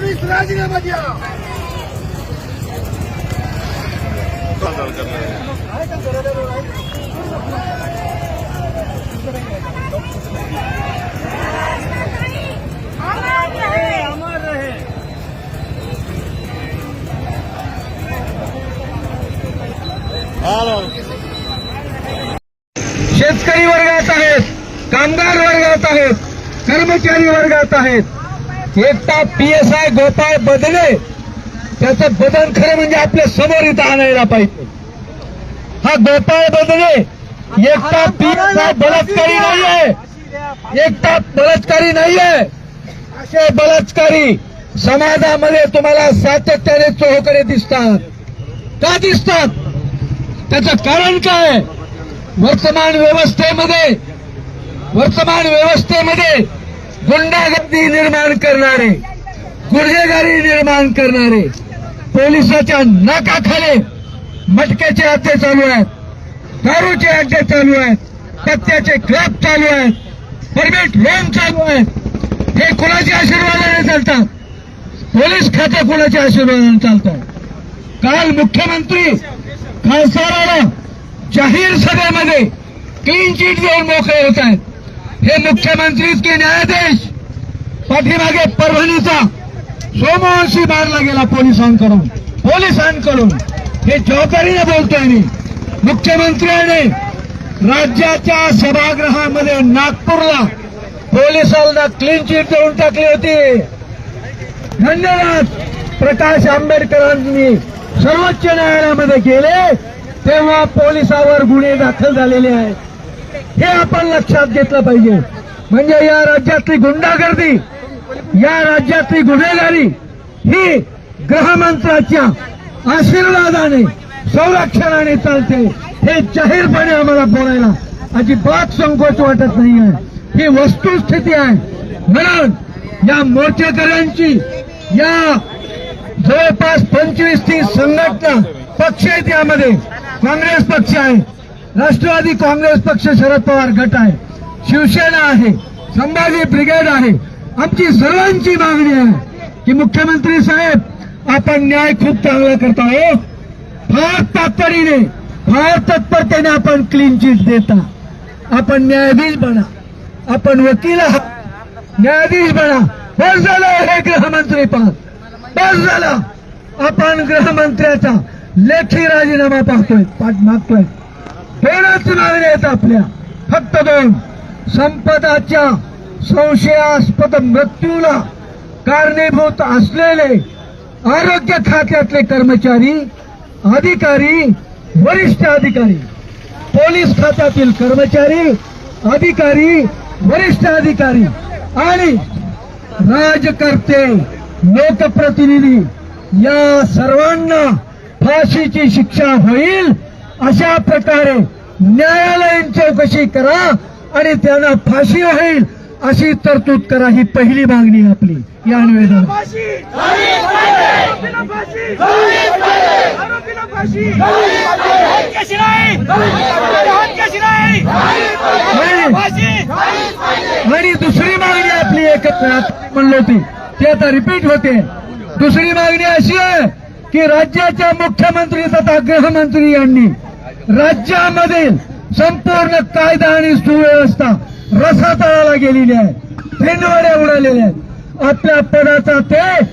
Police राजीनामा द्या शेतकरी वर्गात आहेत कामगार वर्गात आहेत कर्मचारी वर्गात आहेत एकटा पीएसआय गोपाळ बदले. त्याचं बदन खरं म्हणजे आपल्यासमोर इथं आणायला पाहिजे. हा गोपाळ बदले. एकटा पीएसआय बलात्कारी नाहीये. एकटा बलात्कारी नाहीये. असे बलात्कारी समाजामध्ये तुम्हाला सातत्याने चोहोकडे दिसतात. का दिसतात? त्याचं कारण काय? वर्तमान व्यवस्थेमध्ये वर्तमान व्यवस्थेमध्ये गुंडागर्दी निर्माण करणारे गुन्हेगारी निर्माण करणारे पोलिसाच्या नाकाखाली मटक्याचे हत्ते चालू आहेत दारूचे अड्डे चालू आहेत पत्त्याचे क्लब चालू आहेत परमिट लोन चालू आहेत. हे कुणाच्या आशीर्वादाने चालतात? पोलीस खाते कुणाच्या आशीर्वादाने चालतात? काल मुख्यमंत्री खासदाराला जाहीर सभेमध्ये क्लीन चिट देऊन मोकळे होत आहेत. हे मुख्यमंत्री की न्यायाधीश पाठीमागे परभणीचा सोमवंशी मारला गेला पोलिसांकडून. पोलिसांकडून. हे जबाबदारीने बोलतोय मी. मुख्यमंत्र्याने राज्याच्या सभागृहामध्ये नागपूरला पोलिसांना क्लीन चिट देऊन टाकली होती. धन्यवाद. प्रकाश आंबेडकरांनी सर्वोच्च न्यायालयामध्ये गेले तेव्हा पोलिसावर गुन्हे दाखल झालेले आहेत. हे आपण लक्षात घेतलं पाहिजे. म्हणजे या राज्यातली गुंडागर्दी या राज्यातली गुन्हेगारी ही गृहमंत्र्याच्या आशीर्वादाने संरक्षणाने चालते. हे जाहीरपणे आम्हाला बोलायला अजिबात संकोच वाटत नाहीये. ही वस्तुस्थिती आहे. म्हणून या मोर्चेकऱ्यांची या जवळपास पंचवीस तीस संघटना पक्ष आहेत यामध्ये. काँग्रेस पक्ष आहे. राष्ट्रवादी काँग्रेस पक्ष शरद पवार गट आहे. शिवसेना आहे. संभाजी ब्रिगेड आहे. आमची सर्वांची मागणी आहे की मुख्यमंत्री साहेब आपण न्याय खूप चांगला करताय हो. फार तातडीने फार तत्परतेने आपण क्लीन चिट देता. आपण न्यायाधीश बना. आपण वकील आहात. न्यायाधीश बना. बस झालं हे गृहमंत्री पद बस झालं. आपण गृहमंत्र्याचा लेखी राजीनामा पाहतोय. पाठ मागतोय. दोनच मागण्या आहेत आपल्या. फक्त दोन. संपदाच्या संशयास्पद मृत्यूला कारणीभूत असलेले आरोग्य खात्यातले कर्मचारी अधिकारी वरिष्ठ अधिकारी पोलीस खात्यातील कर्मचारी अधिकारी वरिष्ठ अधिकारी आणि राजकर्ते लोकप्रतिनिधी या सर्वांना फाशीची शिक्षा होईल अशा प्रकारे न्यायालयीन चौकशी करा आणि त्यांना फाशी होईल अशी तरतूद करा ही पहिली मागणी आपली. या निवेदन आणि दुसरी मागणी आपली एकत्र म्हणली होती. ती आता रिपीट होते. दुसरी मागणी अशी आहे की राज्याच्या मुख्यमंत्री तथा गृहमंत्री यांनी राज्यामधील संपूर्ण कायदा आणि सुव्यवस्था रसातळाला गेलेली आहे. फेंडवड्या उडालेल्या आहेत. आपल्या पदाचा ते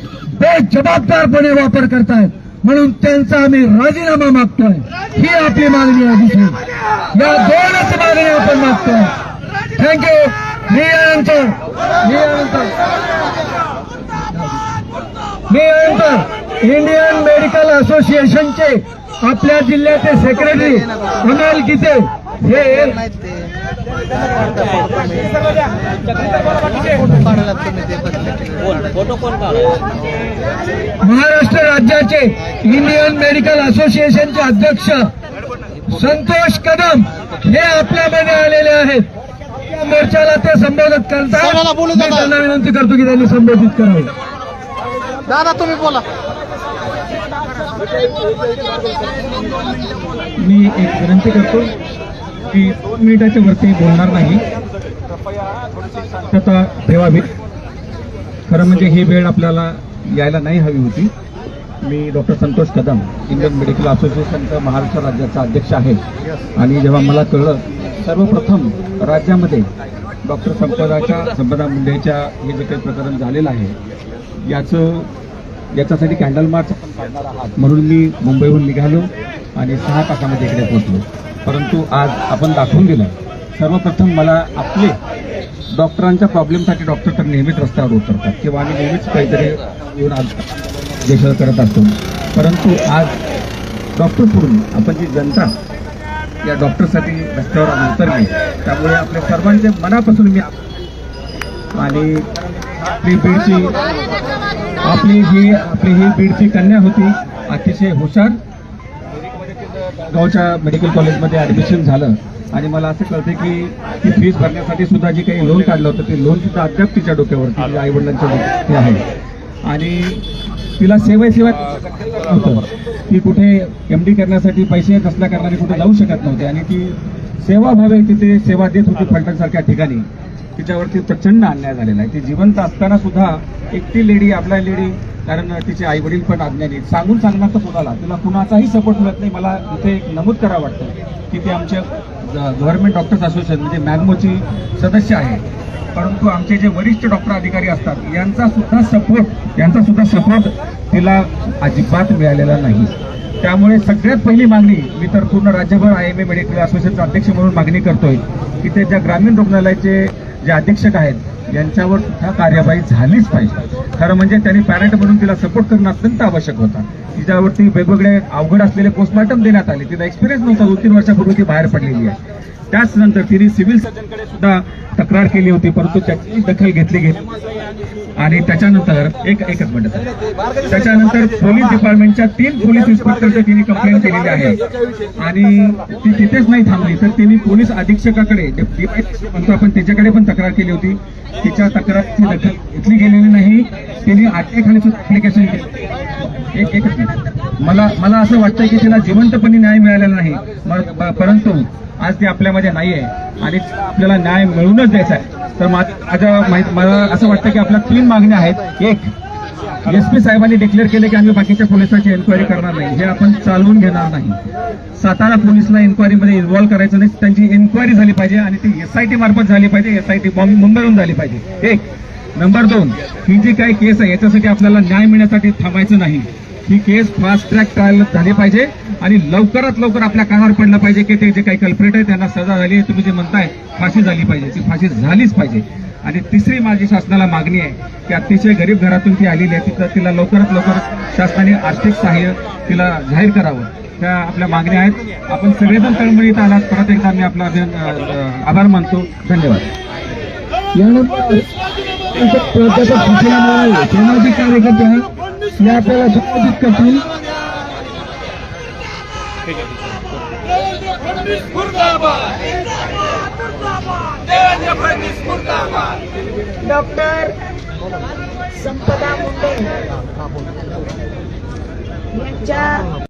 बेजबाबदारपणे वापर करतायत. म्हणून त्यांचा आम्ही राजीनामा मागतोय. ही आपली मागणी आहे दुसरी. या दोनच मागण्या आपण मागतोय. थँक्यू मी यानंतर मी यानंतर मी यानंतर इंडियन मेडिकल असोसिएशनचे आपल्या जिल्ह्याचे सेक्रेटरी अमोल गीते हे महाराष्ट्र राज्याचे इंडियन मेडिकल असोसिएशनचे अध्यक्ष संतोष कदम हे आपल्यामध्ये आलेले आहेत. या मोर्चाला ते संबोधित कोणाला करतात. त्यांना विनंती करतो की त्यांनी संबोधित करावं. दादा तुम्ही बोला. मी एक विनंती करतो की दोन मिनिटाच्या वरती बोलणार नाही. स्वतः ठेवावी. खरं म्हणजे ही वेळ आपल्याला यायला नाही हवी होती. मी doctor Santosh Kadam Indian medical असोसिएशनचा Maharashtra राज्याचा अध्यक्ष आहे. आणि जेव्हा मला कळलं सर्वप्रथम राज्यामध्ये डॉक्टर संपदाच्या संपदा मुंडेच्या हे जे काही प्रकरण झालेलं आहे याचं याच्यासाठी कॅन्डल मार्च आपण काढणार आहात. म्हणून मी मुंबईहून निघालो आणि सहा तासामध्ये इकडे पोहोचलो. परंतु आज आपण दाखवून दिलं सर्वप्रथम मला आपले डॉक्टरांच्या प्रॉब्लेमसाठी डॉक्टर तर नेहमीच रस्त्यावर उतरतात किंवा आम्ही नेहमीच काहीतरी येऊन आज देश करत असतो. परंतु आज डॉक्टर सोडून आपण जी जनता या डॉक्टरसाठी रस्त्यावर आज उतरली त्यामुळे आपल्या सर्वांच्या मनापासून मी आणि आपली आपली जी आपली ही बीडची कन्या होती. अतिशय हुशार. गावच्या मेडिकल कॉलेजमध्ये ऍडमिशन झालं. आणि मला असं कळतं की ती फीस भरण्यासाठी सुद्धा जी काही लोन काढलं होतं ते लोन सुद्धा अद्याप तिच्या डोक्यावरती आई वडिलांच्या आहे. आणि तिला सेवा सेवा होतं ती कुठे एम डी करण्यासाठी पैसे नसल्या कारणाने कुठे जाऊ शकत नव्हते. आणि ती सेवा भावे तिथे सेवा देत होती फलटणसारख्या ठिकाणी. तिच्यावरती प्रचंड अन्याय झालेला आहे. ती जिवंत असताना सुद्धा एकटी लेडी आपल्या लेडी कारण तिचे आई वडील पण अज्ञानी सांगून सांगणार तर कुणाला? तिला कुणाचाही सपोर्ट मिळत नाही. मला इथे एक नमूद करावं वाटतं की ती आमच्या गव्हर्नमेंट डॉक्टर्स असोसिएशन म्हणजे मॅगमोची सदस्य आहे. परंतु आमचे जे वरिष्ठ डॉक्टर अधिकारी असतात यांचा सुद्धा सपोर्ट यांचा सुद्धा सपोर्ट तिला अजिबात मिळालेला नाही. त्यामुळे सगळ्यात पहिली मागणी मी तर पूर्ण राज्यभर आय एम ए मेडिकल असोसिएशनचा अध्यक्ष म्हणून मागणी करतोय की ते ज्या ग्रामीण रुग्णालयाचे जे अधीक्षक आहेत यांच्यावर सुद्धा कार्यवाही झालीच पाहिजे. खरं म्हणजे त्यांनी पॅरेंट म्हणून तिला सपोर्ट करणं अत्यंत आवश्यक होता. तिच्यावरती वेगवेगळे अवघड असलेले पोस्टमॉर्टम देण्यात आले. तिला एक्सपिरियन्स नव्हता दोन तीन वर्षापूर्वी ती बाहेर पडलेली आहे. त्याच नंतर तिने सिव्हिल सर्जनकडे सुद्धा तक्रार केली होती परंतु त्याची दखल घेतली गेली. आणि त्याच्यानंतर एक एकच मिनिट. त्याच्यानंतर पोलीस डिपार्टमेंटच्या तीन पोलीस इन्स्पेक्टरच्या तिने कंप्लेंट केलेली आहे. आणि ती तिथेच नाही थांबली. तर तिने पोलीस अधीक्षकाकडे म्हणतो आपण त्याच्याकडे पण तक्रार केली होती. तिच्या तक्रारची दखल घेतली गेलेली नाही. तिने अटकेखाली सुद्धा ऍप्लिकेशन केलं. एक एकच मिनिट. मला मला असं वाटतं की तिला जिवंतपणे न्याय मिळालेला नाही. परंतु आज ती आपल्यामध्ये नाही आहे आणि आपल्याला न्याय मिळूनच द्यायचा आहे. तर माझ्या माहित- मला असं वाटतं की आपल्या तीन मागण्या आहेत. एक एस पी साहेबांनी डिक्लेअर केले की आम्ही बाकीच्या पोलिसांची एन्क्वायरी करणार नाही. हे आपण चालवून घेणार नाही. सातारा पोलिसला एन्क्वायरीमध्ये इन्व्हॉल्व्ह करायचं नाही. त्यांची एन्क्वायरी झाली पाहिजे आणि ती एस आय टी मार्फत झाली पाहिजे. एस आय टी मुंबईहून झाली पाहिजे. एक नंबर दोन ही जी काही केस आहे याच्यासाठी आपल्याला न्याय मिळण्यासाठी थांबायचं नाही. ही केस फास्ट ट्रॅक ट्रायल झाली पाहिजे आणि लवकरात लवकर आपल्या कानावर पडलं पाहिजे की ते जे काही कल्प्रेट आहे त्यांना सजा झाली आहे तुम्ही जे म्हणताय फाशी झाली पाहिजे ती फाशी झालीच पाहिजे आणि तिसरी माझी शासनाला मागणी आहे की अतिशय गरीब घरातून ती आलेली आहे तिथं तिला लवकरात लवकर शासनाने आर्थिक सहाय्य तिला जाहीर करावं त्या आपल्या मागण्या आहेत आपण सगळेजण तळमळीत आलात परत एकदा मी आपला आभार मानतो धन्यवाद यानंतर माळे या आपल्याला संबोधित करतील. डॉक्टर संपदा मुंडे यांच्या